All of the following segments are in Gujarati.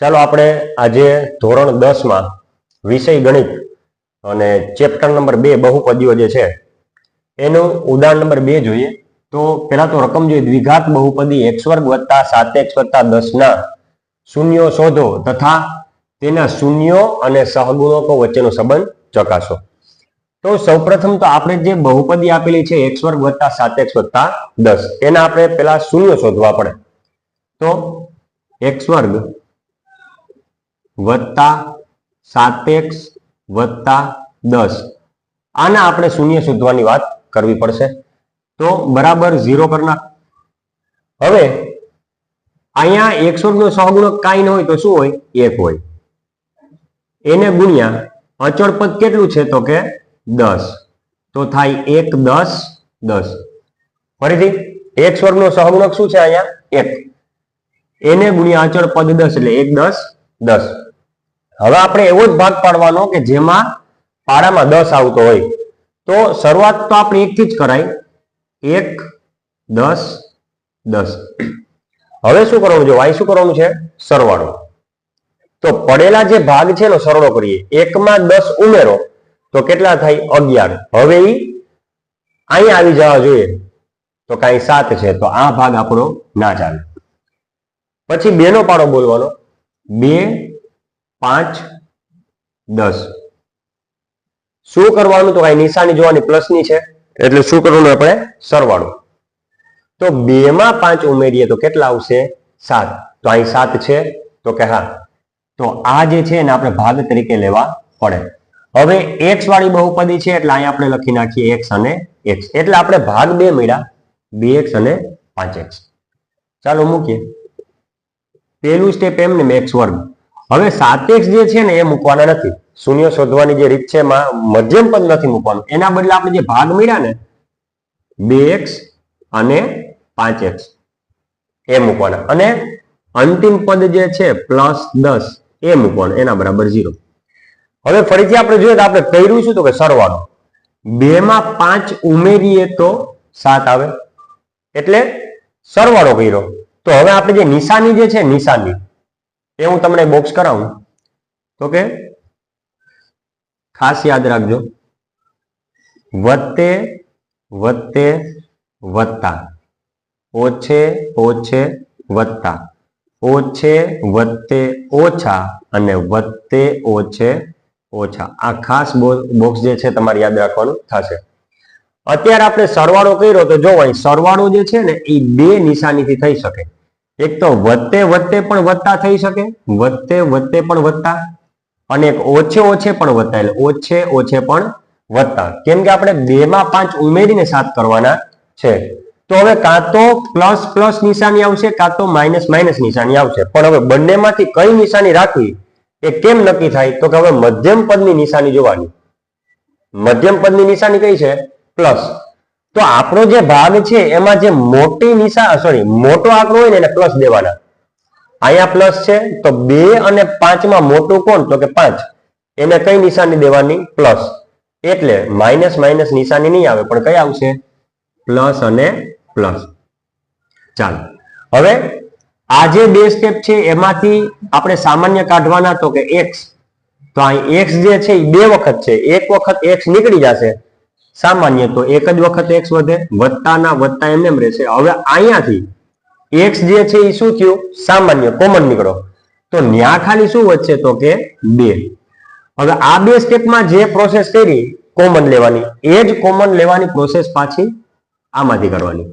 ચાલો આપણે આજે ધોરણ દસમાં વિષય ગણિત અને ચેપ્ટર નંબર બે બહુપદીઓ જે છે, એનું ઉદાહરણ નંબર બે જોઈએ. તો પેલા તો રકમ જોઈએ. દ્વિઘાત બહુપદી એક્સ વર્ગ વત્તા સાત એક્સ વત્તા દસના શૂન્યો શોધો તથા તેના શૂન્યો અને સહગુણકો વચ્ચેનો સંબંધ ચકાસો. તો સૌપ્રથમ તો આપણે જે બહુપદી આપેલી છે એક્સ વર્ગ વત્તા સાત એક્સ વત્તા દસ, એના આપણે પેલા શૂન્ય શોધવા પડે. તો એક્સ વર્ગ વત્તા સાપેક્ષ વત્તા દસ. આના આપણે શૂન્ય શોધવાની વાત કરવી પડશે. તો બરાબર ઝીરો પરના હવે અહીંયા એકસો નો સહગુણક કાંઈ ન હોય તો શું હોય? એક હોય. એને ગુણ્યા અચળ પદ કેટલું છે? તો કે દસ. તો થાય એક દસ દસ. ફરીથી એક સ્વર્ગનો સહગુણક શું છે અહીંયા? એક. એને ગુણ્યા અચળ પદ દસ એટલે એક દસ દસ. હવે આપણે એવો જ ભાગ પાડવાનો કે જેમાં પાડામાં દસ આવતો હોય. તો શરૂઆત તો આપણે એકથી જ કરાય. એક, દસ દસ. હવે શું કરવાનું છે? વાય શું કરવાનું છે? સરવાળો. તો પડેલા જે ભાગ છે એનો સરવાળો કરીએ. એકમાં દસ ઉમેરો, તો કેટલા થાય? અગિયાર. હવે એ અહીં આવી જવા જોઈએ. તો કાંઈ સાત છે. તો આ ભાગ આપણો ના ચાલે. પછી બે નો પાડો બોલવાનો. બે પાંચ, દસ. શું કરવાનું? તો કઈ નિશાની જોવાની પ્લસની છે. એટલે શું કરવાનું આપણે? સરવાળો. તો બે માં પાંચ ઉમેરીએ તો કેટલા આવશે? સાત. તો અહીં સાત છે. તો કે હા. તો આ જે છે એને આપણે ભાગ તરીકે લેવા પડે. હવે એક્સ વાળી બહુપદી છે એટલે અહીં આપણે લખી નાખીએ એક્સ અને એક્સ એટલે આપણે ભાગ બે મળ્યા. બે એક્સ અને પાંચ એક્સ ચાલો મૂકીએ. પેલું સ્ટેપ એમ ને એક્સ વર્ગ. હવે એક્સ જે છે ને એ મૂકવાના નથી. શૂન્ય શોધવાની જે રીત છે એમાં મધ્યમ પદ નથી મૂકવાનું. એના બદલે આપણે જે ભાગ મળ્યા ને, બે એક્સ અને પાંચ એક્સ એ મૂકવાના. અને અંતિમ પદ જે છે, પ્લસ દસ, એ મૂકવાનું. એના બરાબર ઝીરો. હવે ફરીથી આપણે જોઈએ તો આપણે કર્યું શું તો કે સરવાળો. બે માં પાંચ ઉમેરીએ તો સાત આવે. એટલે સરવાળો કર્યો. તો હવે આપણે જે નિશાની જે છે, નિશાની એ હું તમને બોક્સ કરાવું. તો કે ખાસ યાદ રાખજો. વત્તે વત્તે, વત્તા. ઓછે ઓછે, વત્તા. ઓછે, વત્તે, ઓછા અને વત્તે, ઓછે, ઓછા. આ ખાસ બોક્સ જે છે તમારે યાદ રાખવાનું થશે. અત્યારે આપણે સરવાળો કર્યો તો જો અહીં સરવાળો જે છે ને એ બે નિશાનીથી થઈ શકે. એક તો વધતે વધતે પણ વત્તા થઈ શકે, વધતે વત્તે પણ વત્તા અને એક ઓછે ઓછે પણ વધતા, એટલે ઓછે ઓછે પણ વત્તા કેમ કે આપણે બે માં પાંચ ઉમેરીને સાત કરવાના છે. તો હવે કાં તો પ્લસ પ્લસ નિશાની આવશે, કાં તો માઇનસ માઇનસ નિશાની આવશે. પણ હવે બંનેમાંથી કઈ નિશાની રાખવી એ કેમ નક્કી થાય? તો કે હવે મધ્યમ પદની નિશાની જોવાની. મધ્યમ પદની નિશાની કઈ છે? પ્લસ તો આપણો જે ભાગ છે, એમાં જે મોટી નિશા સોરી મોટો આંકડો હોય ને એને પ્લસ દેવાના. અહીંયા પ્લસ છે, તો બે અને પાંચમાં મોટું કોણ? તો કે પાંચ. એને કઈ નિશાની દેવાની? પ્લસ એટલે માઇનસ માઇનસ નિશાની નહીં આવે, પણ કઈ આવશે? પ્લસ અને પ્લસ ચાલો. હવે, આ જે બે સ્ટેપ છે, એમાંથી આપણે સામાન્ય કાઢવાના તો કે એક્સ તો અહીં એક્સ જે છે એ બે વખત છે. એક વખત એક્સ નીકળી જશે. સામાન્ય તો એક જ વખત એક્સ વધે, વત્તાના વત્તા એમને એમ રહેશે. હવે અહીંયાથી એક્સ જે છે એ શું થયું? સામાન્ય કોમન નીકળો. તો ન્યા ખાલી શું વધશે તો કે બે. હવે આ બે સ્ટેપમાં જે પ્રોસેસ કરી કોમન લેવાની. એ જ કોમન લેવાની પ્રોસેસ પાછી આમાંથી કરવાની.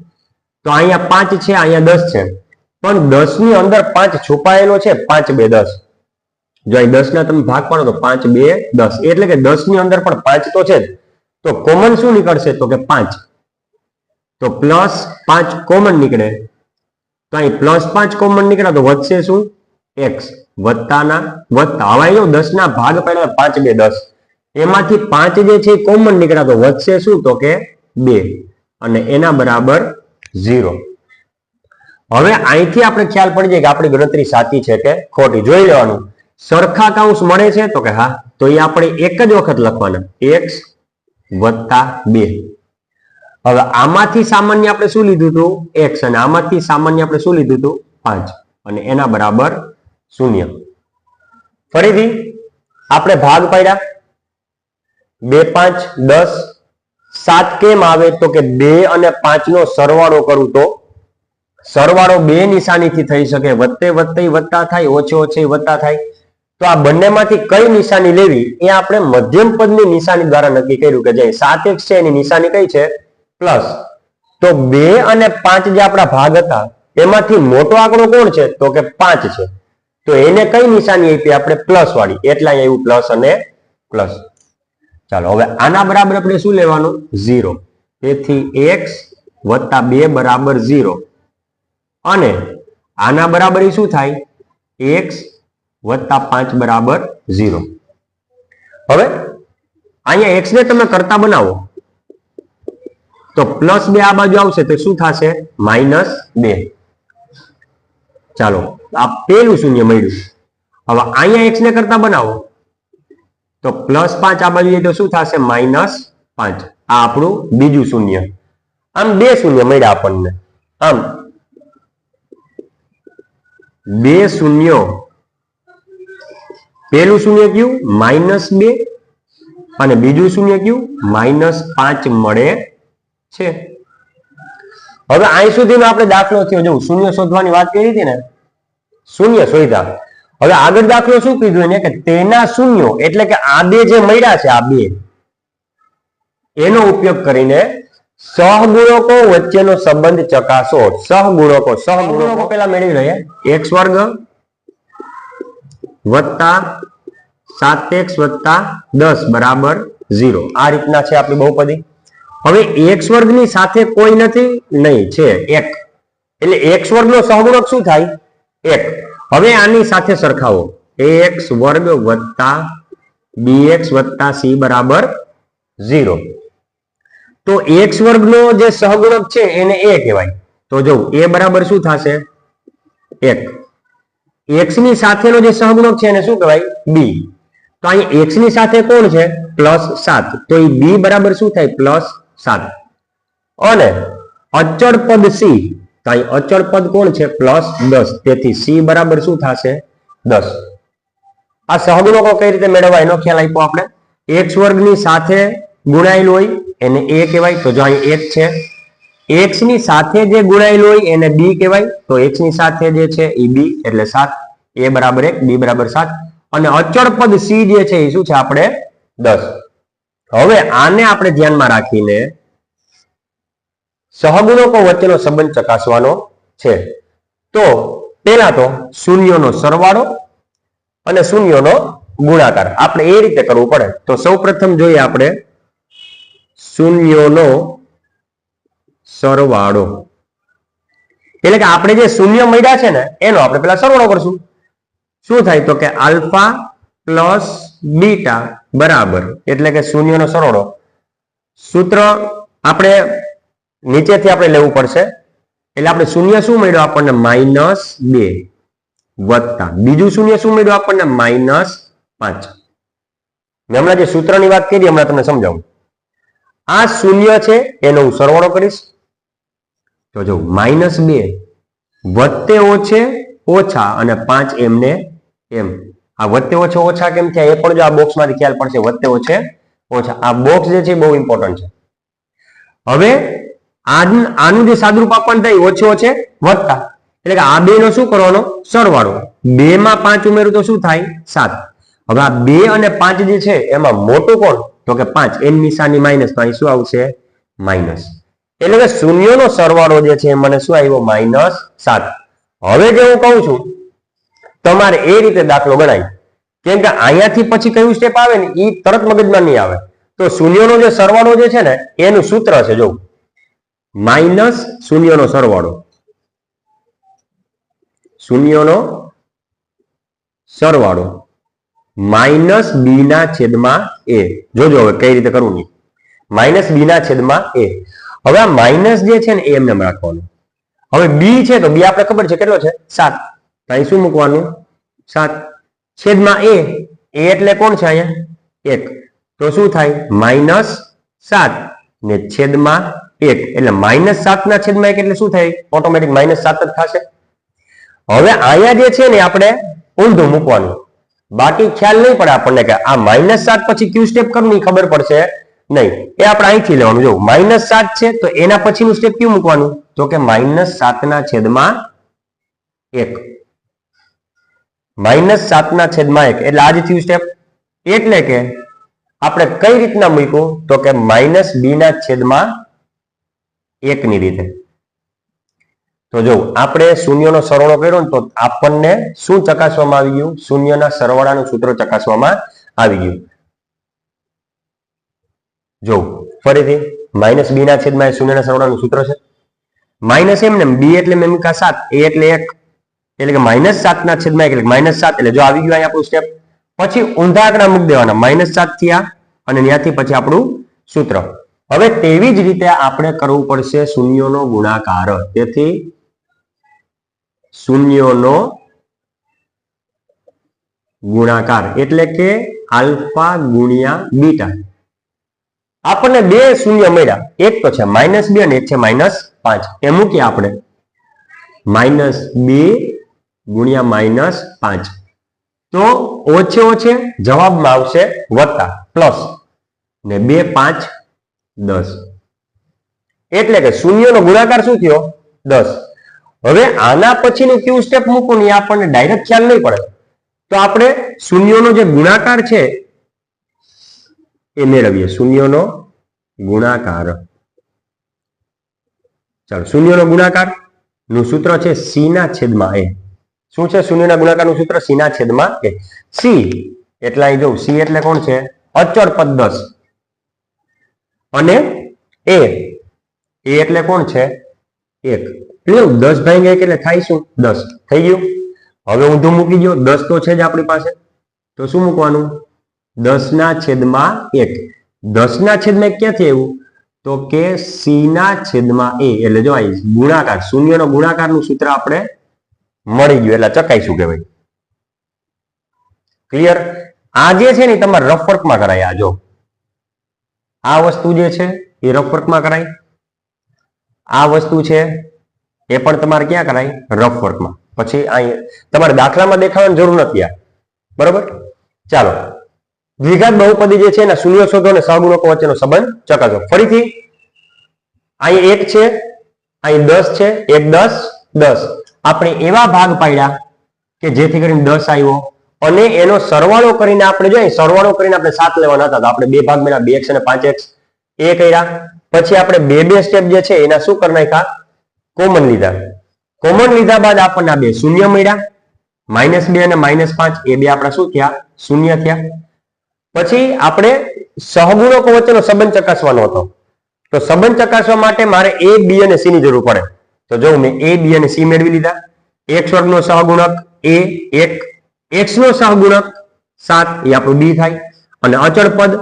તો અહીંયા પાંચ છે, અહીંયા દસ છે. પણ દસની અંદર પાંચ છુપાયેલો છે, પાંચ બે દસ. જો અહીં દસ ના તમે ભાગ પાડો તો પાંચ બે દસ. એટલે કે દસની અંદર પણ પાંચ તો છે જ. તો કોમન શું નીકળશે? તો કે પાંચ. તો પ્લસ પાંચ કોમન નીકળે. તો અહીં પ્લસ પાંચ કોમન નીકળે તો વધશે શું? એક્સ વત્તાના, વત્તા. હવે જો દસ ના ભાગ પડ્યા પાંચ, બે, દસ. એમાંથી પાંચ જે છે કોમન નીકળ્યા તો વધશે શું? તો કે બે. અને એના બરાબર ઝીરો હવે અહીંથી આપણે ખ્યાલ પડી જાય કે આપણી ગણતરી સાચી છે કે ખોટી. જોઈ લેવાનું. સરખા કાઉન્સ મળે છે? તો કે હા. તો એ આપણે એક જ વખત લખવાના. એક્સ વત્તા બે. હવે આમાંથી સામાન્ય આપણે શું લીધું હતું? એક્સ અને આમાંથી સામાન્ય આપણે શું લીધું હતું? પાંચ. અને એના બરાબર શૂન્ય. ફરીથી આપણે ભાગ પાડ્યા. બે પાંચ દસ. સાત કેમ આવે? તો કે બે અને પાંચ નો સરવાળો કરું તો સરવાળો બે નિશાનીથી થઈ શકે. વત્તે વત્તે વત્તા થાય, ઓછે ઓછે વત્તા થાય. તો આ બંનેમાંથી કઈ નિશાની લેવી એ આપણે મધ્યમ પદની નિશાની દ્વારા નક્કી કર્યું કે જે સાત એક છે, એની નિશાની કઈ છે? પ્લસ. તો બે અને પાંચ જે આપણા ભાગ હતા, એમાંથી મોટો આંકડો કોણ છે? તો કે પાંચ છે. તો એને કઈ નિશાની આપી? આપણે પ્લસ વાળી. એટલે એવું પ્લસ અને પ્લસ. ચાલો, હવે આના બરાબર આપણે શું લેવાનું? ઝીરો. તેથી એક્સ વત્તા બે બરાબર ઝીરો. અને આના બરાબર શું થાય? એક્સ વત્તા પાંચ બરાબર ઝીરો. હવે અહીંયા એક્સ ને તમે કરતા બનાવો. તો પ્લસ બે આ બાજુ આવશે તો શું થશે? માઇનસ બે. ચાલો, આ પેલું શૂન્ય મળ્યું. હવે અહીંયા એક્સ ને કરતા બનાવો. તો પ્લસ પાંચ આ બાજુ જાય તો શું થશે? માઇનસ પાંચ. આ આપણું બીજું શૂન્ય. આમ બે શૂન્ય મળ્યા આપણને. આમ બે શૂન્યો પેલું શૂન્ય કયું? માઇનસ બે. અને બીજું શૂન્ય કયું? માઇનસ પાંચ મળે છે. હવે અહીં સુધીનો આપણે દાખલો થયો. જો શૂન્ય શોધવાની વાત કરી હતી ને શૂન્ય શોધા હવે આગળ દાખલો શું કીધું એને? કે તેના શૂન્યો એટલે કે આ બે જે મળ્યા છે આ બે એનો ઉપયોગ કરીને સહગુણકો વચ્ચેનો સંબંધ ચકાસો. સહગુણકો સહગુણકો પેલા મેળવી લઈએ. એક્સ વર્ગ વત્તા સાત એક્સ વત્તા દસ, બરાબર ઝીરો. આ રીતના છે આપણી બહુપદી. હવે એક્સ વર્ગની સાથે કોઈ નથી? નહીં, છે એક. એટલે એક્સ વર્ગનો સહગુણક શું થાય? એક. હવે આની સાથે સરખાવો. એક્સ વર્ગ વત્તા બીએક્સ વત્તા સી, બરાબર ઝીરો. તો એક્સ વર્ગનો જે સહગુણક છે એને એ કહેવાય. તો જો એ બરાબર શું થશે? એક. એક્સની સાથેનો જે સહગુણક છે એને શું કહેવાય? બી તો અહીં એક્સની સાથે કોણ છે? પ્લસ સાત. તો એ બી બરાબર શું થાય? પ્લસ સાત. અને અચળ પદ સી તો અહીં અચળ પદ કોણ છે? પ્લસ દસ. તેથી સી બરાબર શું થશે? દસ. આ સહગુણકો કઈ રીતે મેળવવા? એનો ખ્યાલ આપ્યો આપણે. એક્સ વર્ગની સાથે ગુણાયેલું હોય, એને એ કહેવાય. તો જો અહીં એક છે એક્સની સાથે જે ગુણાયેલું હોય એને બી કહેવાય. તો એક્સની સાથે જે છે એ બી એટલે સાત. એ બરાબર એક બી બરાબર સાત. અને અચળ પદ સી જે છે એ શું છે? આપણે દસ. હવે આને આપણે ધ્યાનમાં રાખીને સહગુણકો વચ્ચેનો સંબંધ ચકાસવાનો છે. તો પેલા તો શૂન્યનો સરવાળો અને શૂન્યનો ગુણાકાર. આપણે એ રીતે કરવું પડે. તો સૌ જોઈએ આપણે શૂન્યનો સરવાળો એટલે કે આપણે જે શૂન્ય મળ્યા છે ને, એનો આપણે પેલા સરવાળો કરશું. શું થાય તો કે આલ્ફા પ્લસ બીટા બરાબર, એટલે કે શૂન્યનો સરવાળો. સૂત્ર આપણે નીચેથી આપણે લેવું પડશે. એટલે આપણે શૂન્ય શું મળ્યું આપણને? માઇનસ બે વત્તા. બીજું શૂન્ય શું મળ્યું આપણને? માઇનસ પાંચ. મેં હમણાં જે સૂત્રની વાત કરી, હમણાં તમને સમજાવું. આ શૂન્ય છે, એનો હું સરવાળો કરીશ. તો જો માઇનસ બે વધતે ઓછે ઓછા અને પાંચ એમને એમ. આ વધતે ઓછે ઓછા કેમ થયા? એ પણ જો આ બોક્સમાંથી ખ્યાલ પડશે વધતે ઓછે ઓછા. આ બોક્સ જે છે બહુ ઇમ્પોર્ટન્ટ છે. હવે આનું જે સાદરૂપ આપણને થાય ઓછે ઓછે વત્તા. એટલે કે આ બે નો શું કરવાનો? સરવાળો. બે માં પાંચ ઉમેરું તો શું થાય? સાત. હવે આ બે અને પાંચ જે છે, એમાં મોટું કોણ? તો કે પાંચ. એન નિશાની માઇનસ. તો અહીં શું આવશે? માઇનસ. એટલે કે શૂન્યનો સરવાળો જે છે મને શું આવ્યો માઇનસ સાત. હવે જે હું કહું છું, તમારે એ રીતે દાખલો ગણાય. કેમ કે અહીંયાથી પછી કયું સ્ટેપ આવે ને? એ તરત મગજમાં નહીં આવે. તો શૂન્યનો જે સરવાળો જે છે ને, એનું સૂત્ર છે, જો. માઇનસ શૂન્યનો સરવાળો. શૂન્યનો સરવાળો. માઇનસ બી ના છેદમાં એ. જોજો હવે કઈ રીતે કરવું નહીં માઇનસ બી ના છેદમાં એ. હવે આ માઇનસ જે છે ને એ એમને રાખવાનું હવે બી છે તો બી આપણે ખબર છે કેટલો છે? સાત. અહીં શું મૂકવાનું? સાત. છેદમાં એ એ એટલે કોણ છે અહીંયા? એક. તો શું થાય? માઇનસ સાત. ને છેદમાં એક. એટલે માઇનસ સાત ના છેદમાં એક એટલે શું થાય? ઓટોમેટિક માઇનસ સાત જ થશે. હવે અહીંયા જે છે ને આપણે ઊંધું મૂકવાનું. બાકી ખ્યાલ નહીં પડે આપણને કે આ માઇનસ સાત પછી ક્યુ સ્ટેપ કરવું ખબર પડશે. નહીં. એ આપણે અહીંથી લેવાનું. જો માઇનસ સાત છે, તો એના પછીનું સ્ટેપ કયું મૂકવાનું? તો કે માઇનસ સાતના છેદમાં એક. માઇનસ સાતના છેદમાં એક. એટલે આ થયું સ્ટેપ એટલે કે આપણે કઈ રીતના મૂક્યું? તો કે માઇનસ બી ના છેદમાં એકની રીતે. તો જો આપણે શૂન્યનો સરવાળો કર્યો ને તો આપણને શું ચકાસવામાં આવી ગયું? શૂન્યના સરવાળાનું સૂત્ર ચકાસવામાં આવી ગયું. જો, ફરીથી, માઇનસ બી ના છેદમાં શૂન્યના સરવાળાનું સૂત્ર છે. માઇનસ એમ ને બી એટલે મેં મૂક્યા સાત, એ એટલે એક, એટલે કે માઇનસ સાત ના છેદમાં એક, એટલે માઇનસ સાત, એટલે જો આવી ગયું આપણું સ્ટેપ પછી ઊંધા આંકડા મૂકી દેવાના, માઇનસ સાતથી આ અને ત્યાંથી પછી આપણું સૂત્ર. હવે તેવી જ રીતે આપણે કરવું પડશે શૂન્યોનો ગુણાકાર. તેથી, શૂન્યોનો ગુણાકાર, એટલે કે આલ્ફા ગુણ્યા બીટા. આપણને બે શૂન્ય મળ્યા. એક તો છે માઇનસ બે અને એક છે માઇનસ પાંચ. એ મૂકીએ આપણે. માઇનસ બે ગુણ્યા માઇનસ પાંચ. તો ઓછે ઓછે જવાબમાં આવશે વત્તા પ્લસ. ને બે પાંચ દસ. એટલે કે શૂન્યનો ગુણાકાર શું થયો? દસ. હવે આના પછીનું કયું સ્ટેપ મૂકવું ને આપણને ડાયરેક્ટ ખ્યાલ નહીં પડે. તો આપણે શૂન્યનો જે ગુણાકાર છે એ મેળવીએ. શૂન્યનો ગુણાકાર. ચાલો, શૂન્યનો ગુણાકારનું સૂત્ર છે સી ના છેદમાં એ. શું છે શૂન્યના ગુણાકારનું સૂત્ર? સી ના છેદમાં એ. સી, એટલે અહીં જોઉં, સી એટલે કોણ છે? અચળ પદ દસ. અને એ એ એટલે કોણ છે? એક. એટલે દસ ભાઈ ગયા એટલે થાય શું? દસ. થઈ ગયું? હવે ઊંધું મૂકી ગયો દસ તો છે જ આપણી પાસે. તો શું મૂકવાનું? દસ ના છેદમાં એક. દસ ના છેદમાં એક ક્યાંથી આવ્યું? તો કે સી ના છેદમાં એ. એટલે જો અહીં ગુણાકાર, શૂન્યનો ગુણાકારનું સૂત્ર આપણે મળી ગયું. એટલે ચકાઈશું કે ભાઈ ક્લિયર આ જે છે ને તમારે રફવર્કમાં કરાય. આ જો. આ વસ્તુ જે છે એ રફવર્કમાં કરાય. આ વસ્તુ છે એ પણ તમારે ક્યાં કરાય? રફ વર્કમાં પછી અહીં તમારે દાખલામાં દેખાવાની જરૂર નથી આ. બરોબર? ચાલો. દ્વિઘાત બહુપદી જે છે એના શૂન્ય શોધો અને સહગુણકો વચ્ચેનો સંબંધ ચકાસો. ફરીથી, અહીં એક છે, અહીં દસ છે, એક દસ દસ. આપણે એવા ભાગ પાડ્યા કે જેથી કરીને દસ આવ્યો અને એનો સરવાળો કરીને આપણે જોઈએ સરવાળો કરીને આપણે સાત લેવાના હતા. આપણે બે ભાગ મેળા બે એક્સ અને પાંચ એક્સ. એ કર્યા. પછી આપણે બે બે સ્ટેપ જે છે, એના શું કરી નાખ્યા? કોમન લીધા. કોમન લીધા બાદ આપણને બે શૂન્ય મળ્યા. માઇનસ બે અને માઇનસ પાંચ, એ બે આપણા શું થયા? શૂન્ય થયા. પછી આપણે સહગુણકો વચ્ચેનો સંબંધ ચકાસવાનો હતો. તો સંબંધ ચકાસવા માટે મારે એ બી અને સી ની જરૂર પડે. તો જો મેં એ બી અને સી મેળવી લીધા. એક વર્ગનો સહગુણક એ એક. એક્સ નો સહગુણક સાત, એ આપણું બી થાય. અને અચળ પદ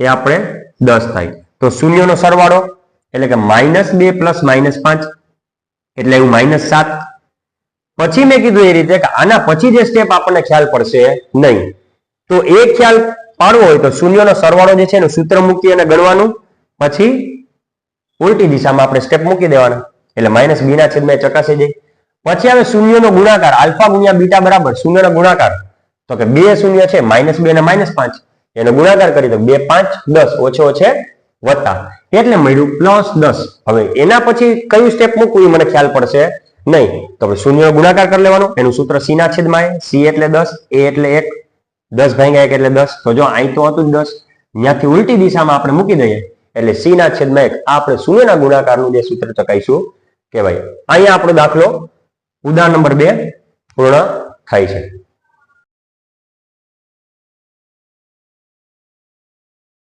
એ આપણે દસ થાય. તો શૂન્યનો સરવાળો, એટલે કે માઇનસ બે પ્લસ માઇનસ પાંચ. એટલે એવું માઇનસ સાત. પછી મેં કીધું એ રીતે કે આના પછી જે સ્ટેપ આપણને ખ્યાલ પડશે નહીં. તો એ ખ્યાલ પાડવો હોય તો શૂન્યનો સરવાળો જે છે એનું સૂત્ર મૂકી અને ગણવાનું. પછી ઉલટી દિશામાં આપણે સ્ટેપ મૂકી દેવાના. એટલે માઇનસ બી ના છેદમાં ચકાસી જાય પછી આવે શૂન્યનો ગુણાકાર. આલ્ફા ગુણ્યા બીટા બરાબર શૂન્યનો ગુણાકાર. તો કે બે શૂન્ય છે માઇનસ બે અને માઇનસ પાંચ. એનો ગુણાકાર કરી તો બે પાંચ દસ ઓછે ઓછે વત્તા. એટલે મળ્યું પ્લસ દસ. હવે એના પછી કયું સ્ટેપ મૂકવું એ મને ખ્યાલ પડશે નહીં. તો શૂન્યનો ગુણાકાર કરી લેવાનો. એનું સૂત્ર સી ના છેદમાં સી એટલે દસ એ એટલે એક દસ ભાગ્યા એક એટલે દસ. તો જો અહીં તો હતું દસ. ત્યાંથી ઉલટી દિશામાં આપણે મૂકી દઈએ. એટલે સી ના છેદમાં એક. આપણે શૂન્યના ગુણાકારનું જે સૂત્ર ચકાઈશું કહેવાય અહીંયા આપણો દાખલો ઉદાહરણ નંબર બે પૂર્ણ થાય છે.